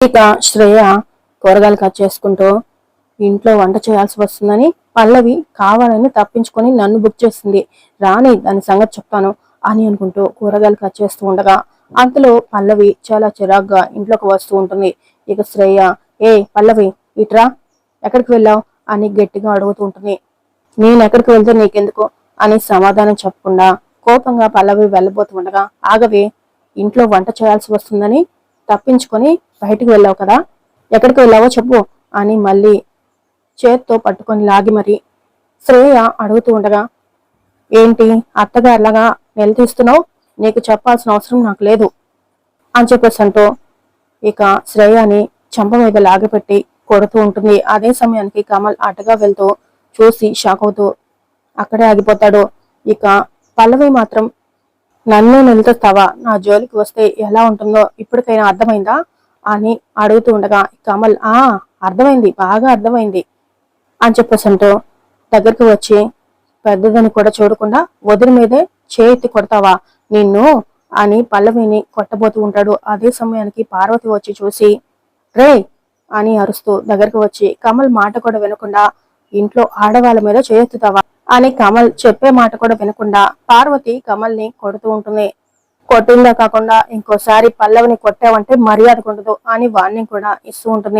ఇక శ్రేయ కూరగాయలు కట్ చేసుకుంటూ ఇంట్లో వంట చేయాల్సి వస్తుందని పల్లవి కావాలని తప్పించుకొని నన్ను బుక్ చేసింది. రాని దాని సంగతి చెప్తాను అని అనుకుంటూ కూరగాయలు కట్ చేస్తూ ఉండగా అంతలో పల్లవి చాలా చిరాగ్గా ఇంట్లోకి వస్తూ ఉంటుంది. ఇక శ్రేయ ఏ పల్లవి ఇట్రా? ఎక్కడికి వెళ్ళావు? అని గట్టిగా అడుగుతూ ఉంటుంది. నేను ఎక్కడికి వెళ్తే నీకెందుకు? అని సమాధానం చెప్పకుండా కోపంగా పల్లవి వెళ్ళబోతూ ఉండగా ఆగవే ఇంట్లో వంట చేయాల్సి వస్తుందని తప్పించుకొని బయటికి వెళ్ళావు కదా? ఎక్కడికి వెళ్ళావో చెప్పు అని మళ్ళీ చేత్తో పట్టుకొని లాగి మరి శ్రేయ అడుగుతూ ఉండగా ఏంటి అత్తగారిలాగా నిలదీస్తున్నావు? నీకు చెప్పాల్సిన అవసరం నాకు లేదు అని చెప్పేసంటూ ఇక శ్రేయని చెంప మీద లాగిపెట్టి కొడుతూ ఉంటుంది. అదే సమయానికి కమల్ అటగా వెళ్తూ చూసి షాక్ అవుతూ అక్కడే ఆగిపోతాడు. ఇక పల్లవి మాత్రం నన్ను నిలుస్తావా నా జోలికి వస్తే ఎలా ఉంటుందో ఇప్పటికైనా అర్థమైందా? అని అడుగుతూ ఉండగా కమల్ ఆ అర్థమైంది బాగా అర్థమైంది అని చెప్పేసంటూ దగ్గరకు దగ్గరికి వచ్చి పెద్దదని కూడా చూడకుండా వదిలి మీదే చేతి కొడతావా? నిన్ను అని పల్లవిని కొట్టబోతూ ఉంటాడు. అదే సమయానికి పార్వతి వచ్చి చూసి రే అని అరుస్తూ దగ్గరికి వచ్చి కమల్ మాట కూడా వినకుండా ఇంట్లో ఆడవాళ్ళ మీద చేయెత్తుతావా అని కమల్ చెప్పే మాట కూడా వినకుండా పార్వతి కమల్ని కొడుతూ ఉంటుంది. కొట్టిందా కాకుండా ఇంకోసారి పల్లవిని కొట్టావంటే మర్యాద ఉండదు అని వార్నింగ్ కూడా ఇస్తూ ఉంటుంది.